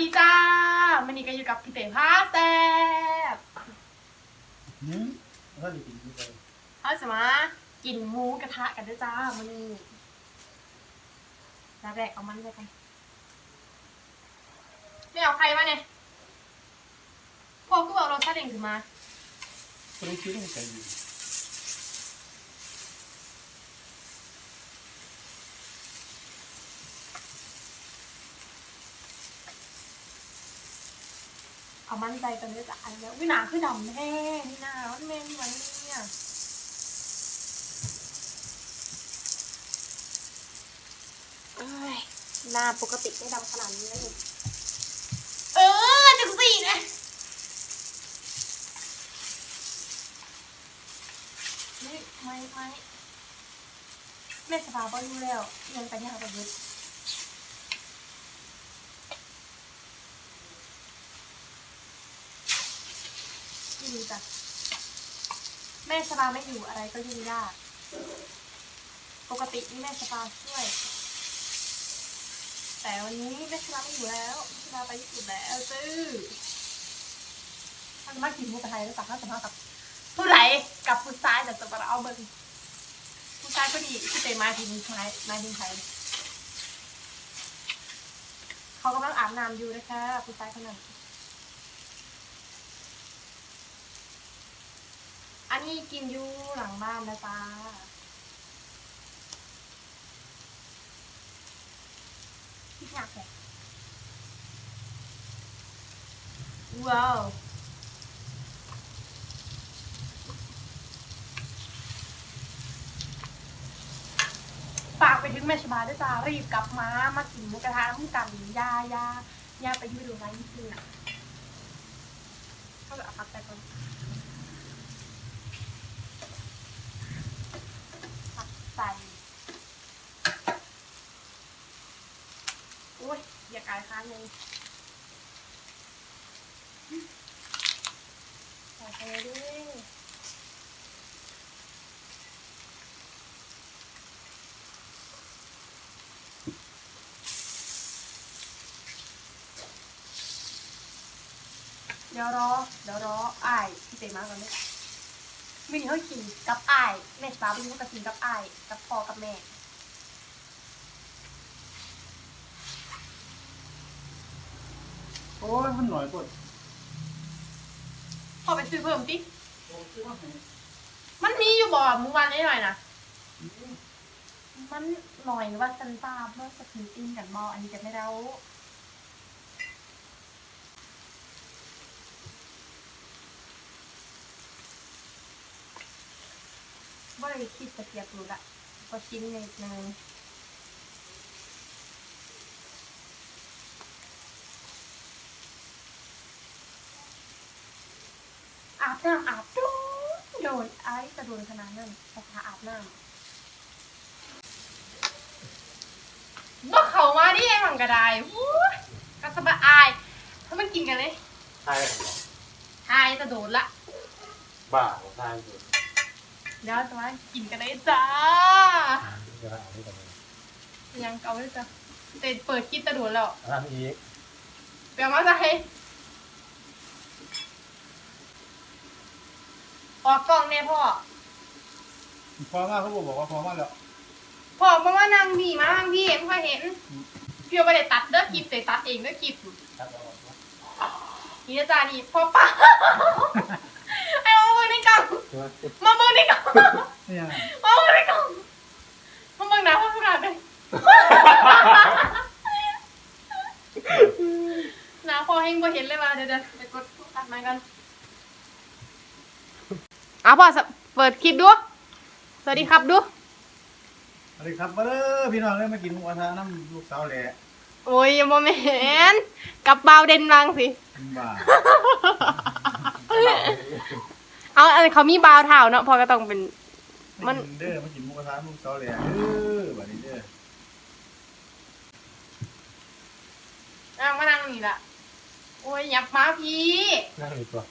ดีจ้ามันนี่ก็อยู่กับพี่เต๋ผ้าแซ่บหืมแล้วจะกินที่ไหนเขาจะมากินหมูกระทะกันด้วยจ้ามันนี่แล้วแรกเอามันไปกันไม่เอาใครมาเนี่ยพอกูบอกรสชาติเองขึ้นมาก็ได้คิดว่าใจ เอามันใจกันด้วยจ้าอันนี้วินาคือดำแน่นี่นาวันแม่นี่วันเนี่ยเอ้ยหน้าปกติไม่ดำขนาดนี้เลยเออจังสี่นะนี่ไม่ไม่แม่สภาพบ่อยู่แล้วยังไปที่หาประยุทธ์ ที่ดีจ้ะแม่สปาไม่อยู่อะไรก็ยุ่งยาก ปกตินี่แม่สปาช่วย แต่วันนี้แม่สปาไม่อยู่แล้วแม่สปาไปญี่ปุ่นแล้วซื้อท่านมากินหมูกระทะแล้วตักข้าวสัมภากับผู้ไหลกับผู้ชายแต่จะมาเอาเบิ้งผู้ชายก็ดีที่เตมาทีมไทยมาทีมไทยเขากำลังอาบน้ำอยู่นะคะผู้ชายคนนั้น อันนี้กินอยู่หลังบ้านนะจ๊ะพี่อยากแกะว้าวฝากไปถึงแม่ชบาด้วยจ้ารีบกลับมามากินหมูกระทะน้ำกันยายายาไปอยูดูไรจริงๆอะเขาไปเอาพักไปก่อน ผัก ใส่โอ้ยอย่ากายค้างเลยใส่ไปเลยดิเดี๋ยวรอ เดี๋ยวรออ้ายพี่เต๋มาก่อนเลย วินนี่เขากินกับอ้ายแม่สาววินนี่เขาก็กินกับอ้ายกับพ่อกับแม่โอ้ยมันหน่อยกว่าพ่อไปซื้อเพิ่มติโอ้คือว่าไงมันมีอยู่บ่มึงวันนี้หน่อยนะมันหน่อยว่าซันตาเมื่อสกินติ้งกันบออันนี้จะไม่ได้ ว่าเลยคิดจะเกียบรู้ละก็ชิ้นนิดนึงอาบน้ำอาบโดนโดนไอ้จะโดนขนาดนั้นแต่ถ้าอาบน้ำบ่เขามาดิไอ้หวังกระไดวู้ยก็สบายอายถ้ามันกินกันเลย ใช่เหรออายจะโดนละบ้าของทางอยู่ เดี๋ยวจะมากินกันเลยจ้าจะเอาที่ตรงนี้ยังเกาเลยจ้ะแต่เปิดคลิปจะโดนแล้วทางอีกเปียมาใส่ออกกล้องแน่พ่อ พอมากเขาบอกว่าพอมากแล้วพ่อมาว่านางบีมานางบีเห็นพ่อเห็นเพียวไปได้ตัดเด้อคลิปแต่ตัดเองเด้อคลิปครับเอาเอานี่นะจ้านี่พ่อป้าไอ้มาเบิ่งในกล่องตัวมาเบิ่งในกล่องนี่ยังไงมาเบิ่งในกล่องมาเบิ่งหน้าพ่อขนาดเลยหน้าพ่อเฮงบ่เห็นเลยว่ะเดี๋ยวเดี๋ยวไปกดตัดไม้กันอะพ่อสเปิดคลิปดู สวัสดีครับดู สวัสดีครับมาเด้อพี่น้องเด้อมากินหมูกระทะน้ำลูกสาวแหล่โอ้ยยังบ่แม่นกับเบาวเด่นบางสิ บ้า เอาอันเขามีบาวเท้าเนาะพอก็ต้องเป็น มัมันนเด้อมากินหมูกระทะลูกสาวแหล่เด้อบัดนี้เด้ออะมานั่งนี่ล่ะโอ้ยยับมาพี่นั่งอีกตัว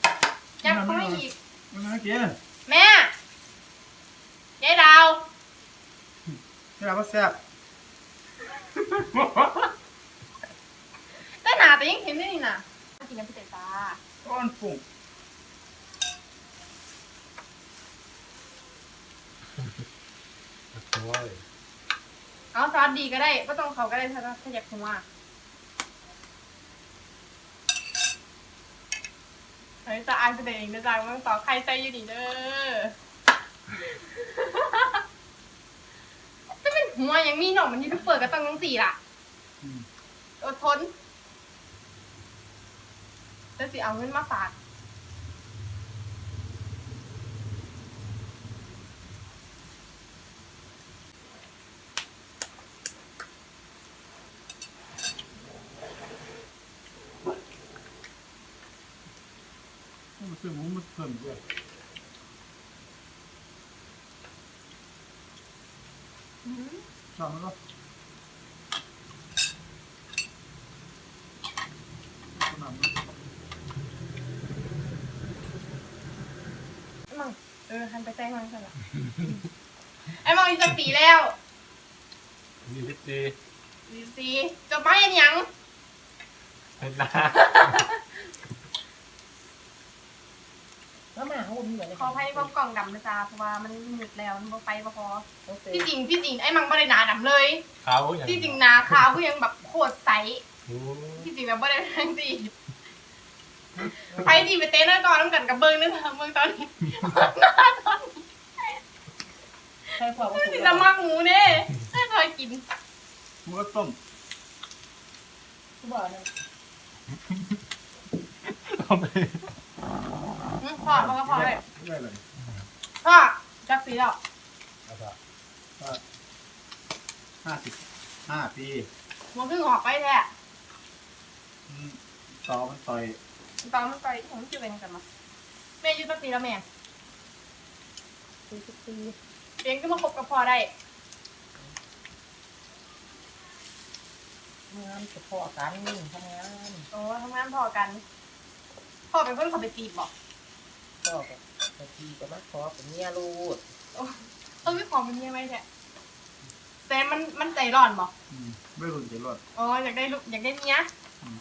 ยับมาอีกมันมาเกี้ยแม่ยายดาวนี่เราก็แซ่บแต่หนาแต่แต่ยังเห็นได้นี่นะมากินน้ำพริกจ้าก้อนปุ่ง โอ้ยเอาซอสดีก็ได้ก็ต้องเขาก็ได้ถ้าถ้าอยากหัวเฮ้ยจะอายแสดงนะจ๊ะมันต่อใครใจอยู่ดีเด้อจะเป็นหัวยังมีหน่อมันยูทูบเปิดก็ต้องต้องสี่ล่ะอืมอดทนจะสิเอาเงินมาฝาก มันซื้อหมูมันเพิ่มด้วยอืมชอบมันก็ขนาดนั้นไอ้มังเออหันไปแจ้งมันก่อนละไอ้มังอีกจะปีแล้วมีพิธีดีสิจะไม่อันยัง เป็นนะ แล้วมาเขาบ่มีเหมือนขอให้พวกกล่องดำนะจ๊ะเพราะว่ามันมืดแล้วมันบ่ไฟบ่พอโอเคที่จริงที่จริงไอ้มังบ่ได้หนาดำเลยเขาอย่างที่จริงหนาขาวก็ยังแบบโคตรใสโอ้ที่จริงแบบบ่ได้ทั้งสี่ไปดีไปเต้นแล้วก่อนน้ำกันกับเบิ้งนึกว่าเบิ้งตอนนี้ใช่ความว่าสิละมักหมูเน่ให้คอยกินหมูก็ต้มทุกบ่อนึงเอา ไปอืมพอพอก็พอเลยได้เลยพ่อจักปีแล้วเอาไปก็ห้าสิบห้าปีมันเพิ่งออกไปแท้อืมต่อมันต่อยตอนมันไปผมชื่อเป็นกันมาแม่อายุตั้งปีแล้วแม่สี่สิบปีเองก็มาคบกับพ่อได้งานเฉพาะการทำงานโอ้ทำงานพอกัน พ่อเป็นคนขับไปจีบบอก ก็แบบบางทีก็มาขอเป็นเมียรูดเออไม่ขอเป็นยังไงแท้แต่มันมันใจร้อนบอกอืมไม่รุนจะรอดอ๋ออยากได้ลูกอยากได้เมียอืม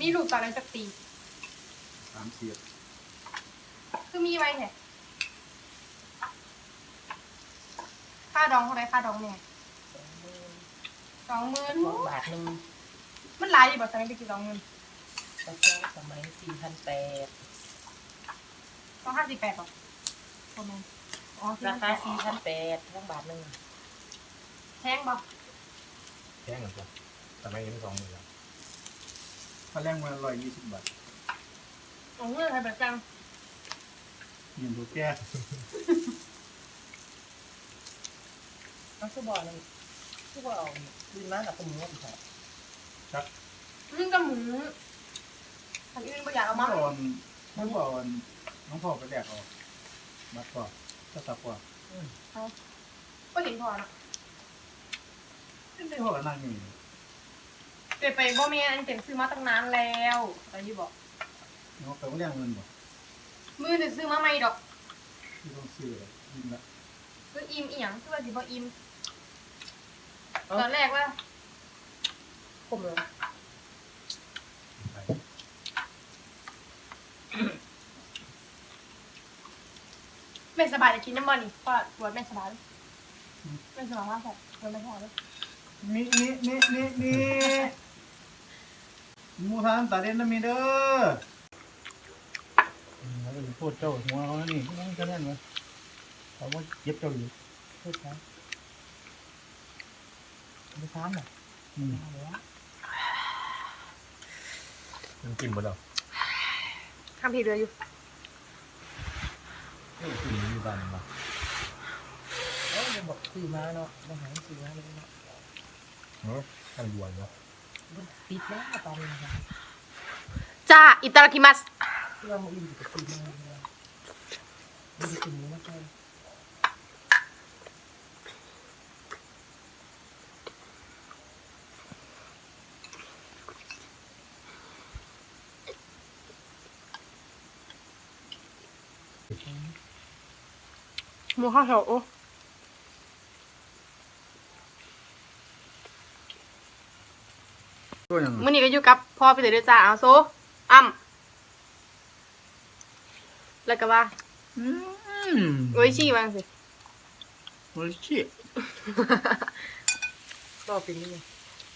มีลูกตอนนั้นจะปีสามเสียบคือมีไว้แท้ค่าดองเท่าไรค่าดองเนี่ยสองหมื่นสองหมื่นสองบาทหนึ่งมันหลายอยู่บอกสมัยไปกี่สองหมื่นราคาสมัยสี่พันแปด สองห้าสิบแปดบอกประมาณอ๋อราคาสี่พันแปดทั้งบาทหนึ่งแพงบอกแค่เงินจ้ะแต่ไม่ยังสองหมื่นแล้วถ้าแรงมาร้อยยี่สิบบาทสองหมื่นใครแบบจังยินตัวแก้แล้วทุกบ่อนึงทุกบ่อเอาคืนมากับตัวหมูอีกค่ะมึงกับหมูทางอื่นไม่อยากเอาเมื่มาอก่อนเมื่อก่อน น้องพ่อไปแดกเอาบัดก่อนก็ตับก่อนก็เห็นพอนะไม่พ่อก็นั่งอยู่นี่เปลี่ยนไปบ่แม่อันเต็มซื้อมาตั้งนานแล้วอะไรยี่บอกน้องเคยมาเรียกเงินบ่มือหนึ่งซื้อมาใหม่ดอกที่ต้องซื้อเลยยินละคืออิ่มอีหยังคือว่าสิบ่อิ่มตอนแรกว่าคมเลย สบายจะกินน้ำมันนี่เพราะปวดแม่สบายแม่สบายมากค่ะปวดไม่พอเลยนี่นี่นี่นี่นี่หมูทานตาเด่นนะมีเด้อแล้วก็จะพูดเจ้าหัวเขานี่นั่นก็นั่นวะเขาว่าเย็บเจ้าอยู่พูดนะไม่ทานหรออืมเอาแล้วมันกินหมดแล้วทำผิดเลยอยู่ กินมีบ้านมาเอ้ยบอกซื้อมาเนาะมาหาซื้อมาเลยเนาะเนาะท่านรวยเนาะมันปิดแล้วตอนนี้นะจ้าอิตาลีมัส เรื่องมันอยู่กับซื้อมาเลยมันจะกินไม่ใช่ ห มูข้าวเหนียวโอ้ตัวยังมื่อนี้ก็อยู่กับพ่อไปเลยเด้อจ้าเอาโซอ้ำแล้วก็ว่าอืมโอ้ยชี้วางสิโอ้ยชิก็เป็นนี่ไง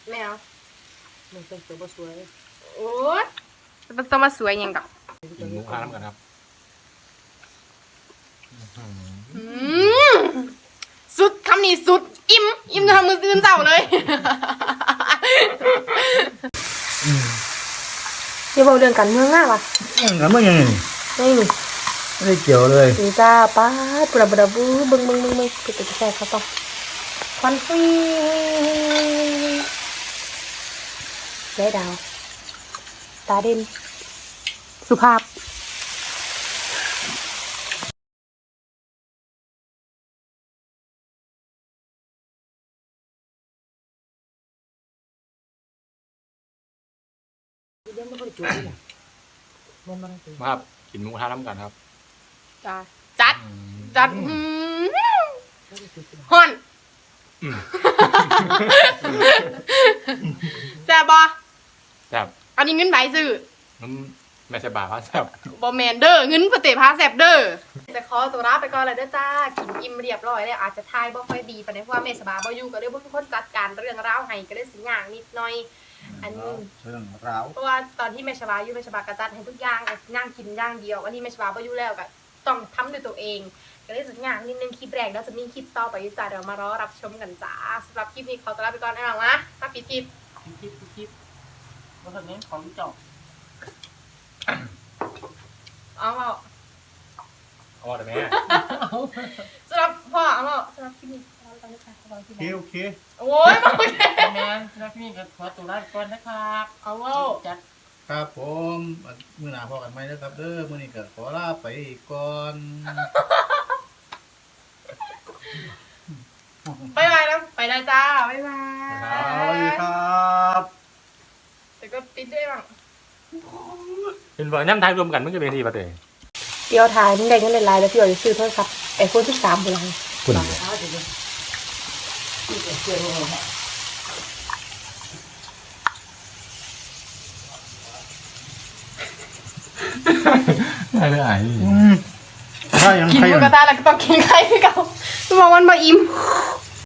ไม่เอามันเป็นตัวบ่สวยโอ้ยมันต้องมาสวยหยังดอกกินหมูกระทะน้ำกันครับอื้อหืออืม สุดคำนี้สุด อิ่ม อิ่มจนทำมือซื่นเศร้าเลยอย่าบอกเรื่องการเมืองหน้าว่ะยังกันไม่ยังไงนี่ไม่ได้เกี่ยวเลยนี่จ้าป้าดปราบราบูเบึงเบึงเบึงเบึงปิดปิดแซ่เขาต้องควันฟีได้ดาว ตาเด่นสุภาพ เดี๋ยวมันก็ได้จุดนี่มันมันเป็นมาครับกินหมูกระทะน้ำกันครับจ้าจัด อืมจัดอืมแล้วก็จุดเป็นฮอนอืมแซ่บบอแซ่บอันนี้เงินใบซื้อ น้ำแม่ใช่บาครับแซ่บบอแมนเดอร์เงินปฏิภาแซบเดอร์จะขอตัวลาไปก่อนเลยเด้อจ้า กินอิ่มเรียบร้อยเลยอาจจะทายบ่ค่อยดีปานใดเพราะว่าเมสบาบ่อยู่ก็เลยบ่มีคนจัดการเรื่องราวให้ก็เลยสิย่างนิดหน่อย อันนี้เรื่องราวเพราะว่าตอนที่เมชบาอยู่เมชบากระจัดให้ทุกอย่างก็ย่างกินอย่างเดียวอันนี้เมชบาบ่อยู่แล้วก็ต้องทำด้วยตัวเองก็เลยสิย่างนิดนึงคลิปแรกแล้วจะมีคลิปต่อไปอยู่จ้าเดี๋ยวมารอรับชมกันจ้าสำหรับคลิปนี้ขอตัวลาไปก่อนไอ้หลังนะถ้าปิดคลิปคลิปคลิปว่าทางนี้ของเจาะเอาเอาเอาแต่แม่สำหรับพ่อเอาเอาสำหรับคลิปนี้ ขอตัวลาไปก่อนขอตัวลาโอไปเคก่อนโอเคโอ้ยมาเลยแม่แล้วพี่ก็ขอตัวลาก่อนนะครับเอาเอาจัดครับผมมื้อหน้าพอกันไหมนะครับเด้อมื้อนี้ก็ขอลาไปก่อนบายบายแล้วไปแล้วจ้าบายบาสวัสดียครับแต่ก็ปิดด้วยมั้งเป็นว่าย่ำไทยรวมกันมันก็เป็นทีปะเตยเดี๋ยวถ่ายมึงได้เงินหลายๆแล้วพี่อ๋อยจะซื้อโทรศัพท์ไอโฟนที่สามบุรังคุณตอนเช้าเดี๋ยวนี้ที่จะเชื่อว่าไม่ได้อืมถ้ายังกินใครหมูกระทะแล้วก็ต้องกินไข่ให้เขาสมองมันบ่อิ่ม